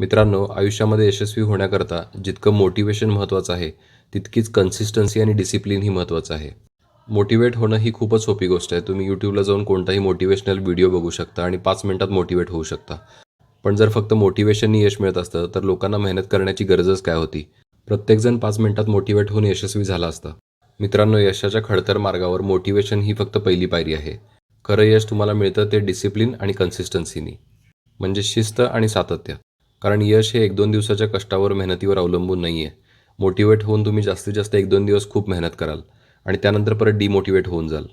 मित्रांनो आयुष्यामध्ये यशस्वी होण्याकरता जितकं मोटिवेशन महत्त्वाचं आहे तितकीच कन्सिस्टन्सी आणि डिसिप्लिन ही महत्त्वाचं आहे. मोटिवेट होणं ही खूपच सोपी गोष्ट आहे. तुम्ही यूट्यूबला जाऊन कोणताही मोटिवेशनल व्हिडिओ बघू शकता आणि पाच मिनिटात मोटिवेट होऊ शकता. पण जर फक्त मोटिवेशननी यश मिळत असतं तर लोकांना मेहनत करण्याची गरजच काय होती? प्रत्येकजण पाच मिनिटात मोटिवेट होऊन यशस्वी झाला असता. मित्रांनो यशाच्या खडतर मार्गावर मोटिवेशन ही फक्त पहिली पायरी आहे. खरं यश तुम्हाला मिळतं ते डिसिप्लिन आणि कन्सिस्टन्सीनी म्हणजे शिस्त आणि सातत्य. कारण यश हे एक दोन दिवसाच्या कष्टावर मेहनतीवर अवलंबून नाही आहे मोटिवेट होऊन तुम्ही जास्तीत जास्त एक दोन दिवस खूप मेहनत कराल आणि त्यानंतर परत डिमोटिवेट होऊन जाल.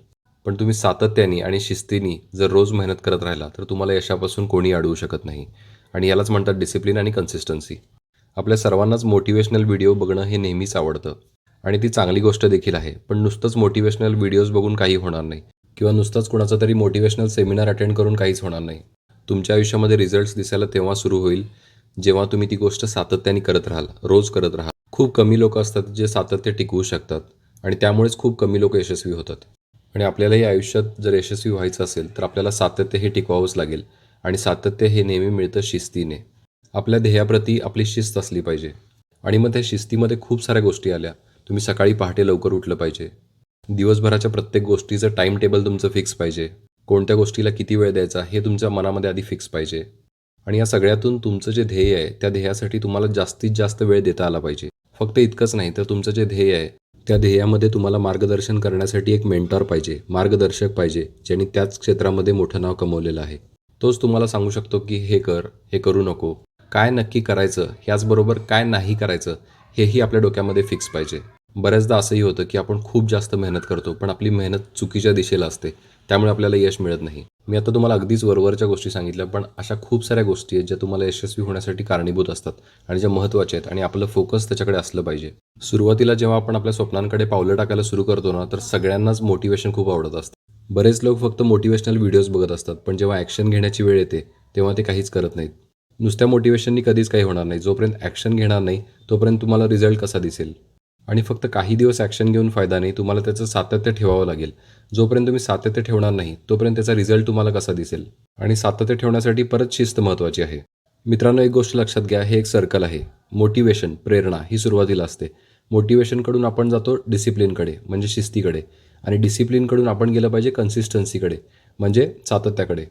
पण तुम्ही सातत्याने आणि शिस्तीने जर रोज मेहनत करत राहिला तर तुम्हाला यशापासून कोणी अडवू शकत नाही. आणि यालाच म्हणतात डिसिप्लिन आणि कन्सिस्टन्सी आपल्या सर्वांनाच मोटिवेशनल व्हिडिओ बघणं हे नेहमीच आवडतं. आणि ती चांगली गोष्ट देखील आहे पण नुसतंच मोटिवेशनल व्हिडिओज बघून काही होणार नाही. किंवा नुसतंच कुणाचा तरी मोटिवेशनल सेमिनार अटेंड करून काहीच होणार नाही. तुमच्या आयुष्यामध्ये रिझल्ट्स दिसायला तेव्हा सुरू होईल जेव्हा तुम्ही ती गोष्ट सातत्याने करत राहाल रोज करत राहाल खूप कमी लोक असतात जे सातत्य टिकवू शकतात आणि त्यामुळेच खूप कमी लोक यशस्वी होतात. आणि आपल्यालाही आयुष्यात जर यशस्वी व्हायचं असेल तर आपल्याला सातत्य हे टिकवावंच लागेल आणि सातत्य हे नेहमी मिळतं शिस्तीने. आपल्या ध्येयाप्रती आपली शिस्त असली पाहिजे. आणि मग त्या शिस्तीमध्ये खूप साऱ्या गोष्टी आल्या. तुम्ही सकाळी पहाटे लवकर उठलं पाहिजे. दिवसभराच्या प्रत्येक गोष्टीचं टाईम टेबल तुमचं फिक्स पाहिजे. कोणत्या गोष्टीला किती वेळ द्यायचा हे तुमच्या मनामध्ये आधी फिक्स पाहिजे. आणि या सगळ्यातून तुमचं जे ध्येय आहे त्या ध्येयासाठी तुम्हाला जास्तीत जास्त वेळ देता आला पाहिजे. फक्त इतकंच नाही तर तुमचं जे ध्येय आहे त्या ध्येयामध्ये तुम्हाला मार्गदर्शन करण्यासाठी एक मेंटॉर पाहिजे मार्गदर्शक पाहिजे ज्यांनी त्याच क्षेत्रामध्ये मोठं नाव कमवलेलं आहे. तोच तुम्हाला सांगू शकतो की हे कर हे करू नको. काय नक्की करायचं ह्याचबरोबर काय नाही करायचं हेही आपल्या डोक्यामध्ये फिक्स पाहिजे. बऱ्याचदा असंही होतं की आपण खूप जास्त मेहनत करतो पण आपली मेहनत चुकीच्या दिशेला असते त्यामुळे आपल्याला यश मिळत नाही. मी आता तुम्हाला अगदीच वरवरच्या गोष्टी सांगितल्या पण अशा खूप साऱ्या गोष्टी आहेत ज्या तुम्हाला यशस्वी होण्यासाठी कारणीभूत असतात आणि ज्या महत्त्वाच्या आहेत आणि आपलं फोकस त्याच्याकडे असलं पाहिजे. सुरुवातीला जेव्हा आपण आपल्या स्वप्नांकडे पावलं टाकायला सुरू करतो ना तर सगळ्यांनाच मोटिवेशन खूप आवडत असतं. बरेच लोक फक्त मोटिवेशनल व्हिडिओज बघत असतात पण जेव्हा ॲक्शन घेण्याची वेळ येते तेव्हा ते काहीच करत नाहीत. नुसत्या मोटिवेशननी कधीच काही होणार नाही. जोपर्यंत ॲक्शन घेणार नाही तोपर्यंत तुम्हाला रिझल्ट कसा दिसेल? आणि फक्त काही दिवस ॲक्शन घेऊन फायदा नाही तुम्हाला त्याचं सातत्य ठेवावं लागेल. जोपर्यंत तुम्ही सातत्य ठेवणार नाही तोपर्यंत त्याचा रिझल्ट तुम्हाला कसा दिसेल? आणि सातत्य ठेवण्यासाठी परत शिस्त महत्त्वाची आहे. मित्रांनो एक गोष्ट लक्षात घ्या हे एक सर्कल आहे. मोटिवेशन प्रेरणा ही सुरुवातीला असते. मोटिवेशनकडून आपण जातो डिसिप्लिनकडे म्हणजे शिस्तीकडे. आणि डिसिप्लिनकडून आपण गेलं पाहिजे कन्सिस्टन्सीकडे म्हणजे सातत्याकडे.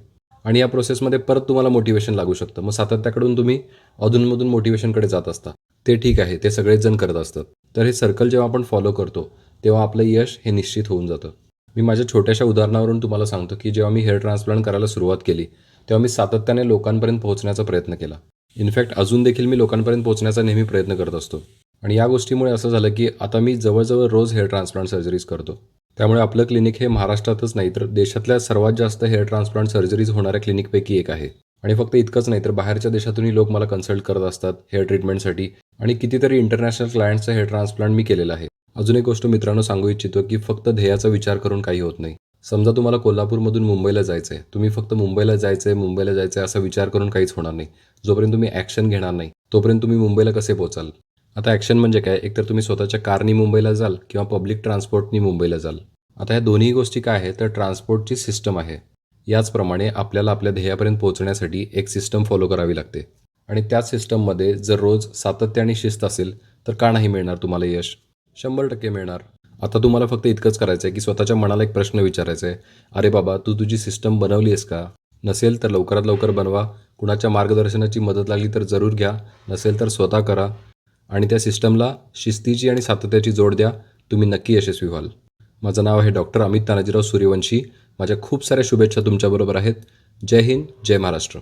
आणि या प्रोसेसमध्ये परत तुम्हाला मोटिवेशन लागू शकतं. मग सातत्याकडून तुम्ही अधूनमधून मोटिवेशनकडे जात असता. ते ठीक आहे ते सगळेच जण करत असतात. तर हे सर्कल जेव्हा आपण फॉलो करतो तेव्हा आपलं यश हे निश्चित होऊन जातं. मी माझ्या छोट्याशा उदाहरणावरून तुम्हाला सांगतो की जेव्हा मी हेअर ट्रान्सप्लांट करायला सुरुवात केली तेव्हा मी सातत्याने लोकांपर्यंत पोहोचण्याचा प्रयत्न केला. इनफॅक्ट अजून देखील मी लोकांपर्यंत पोहोचण्याचा नेहमी प्रयत्न करत असतो. आणि या गोष्टीमुळे असं झालं की आता मी जवळजवळ रोज हेअर ट्रान्सप्लांट सर्जरीज करतो. त्यामुळे आपलं क्लिनिक हे महाराष्ट्रातच नाही तर देशातल्या सर्वात जास्त हेअर ट्रान्सप्लांट सर्जरीज होणाऱ्या क्लिनिकपैकी एक आहे. आणि फक्त इतकंच नाही तर बाहेरच्या देशातूनही लोक मला कन्सल्ट करत असतात हेअर ट्रीटमेंटसाठी आणि कितीतरी इंटरनॅशनल क्लायंटचं हे ट्रान्सप्लांट मी केलेलं आहे. अजून एक गोष्ट मित्रांनो सांगू इच्छितो की फक्त ध्येयाचा विचार करून काही होत नाही. समजा तुम्हाला कोल्हापूरमधून मुंबईला जायचं आहे तुम्ही फक्त मुंबईला जायचं आहे मुंबईला जायचं आहे असा विचार करून काहीच होणार नाही. जोपर्यंत तुम्ही ॲक्शन घेणार नाही तोपर्यंत तुम्ही मुंबईला कसे पोचाल आता ॲक्शन म्हणजे काय? एकतर तुम्ही स्वतःच्या कारनी मुंबईला जाल किंवा पब्लिक ट्रान्सपोर्टनी मुंबईला जाल. आता ह्या दोन्ही गोष्टी काय आहे तर ट्रान्सपोर्टची सिस्टम आहे. याचप्रमाणे आपल्याला आपल्या ध्येयापर्यंत पोहोचण्यासाठी एक सिस्टम फॉलो करावी लागते. आणि त्याच सिस्टममध्ये जर रोज सातत्य आणि शिस्त असेल तर का नाही मिळणार तुम्हाला यश? शंभर टक्के मिळणार. आता तुम्हाला फक्त इतकंच करायचं आहे की स्वतःच्या मनाला एक प्रश्न विचारायचा आहे अरे बाबा तू तुझी सिस्टम बनवली आहेस का? नसेल तर लवकरात लवकर बनवा. कुणाच्या मार्गदर्शनाची मदत लागली तर जरूर घ्या. नसेल तर स्वतः करा. आणि त्या सिस्टमला शिस्तीची आणि सातत्याची जोड द्या. तुम्ही नक्की यशस्वी व्हाल. माझं नाव आहे डॉक्टर अमित तानाजीराव सूर्यवंशी. माझ्या खूप साऱ्या शुभेच्छा तुमच्याबरोबर आहेत. जय हिंद जय महाराष्ट्र.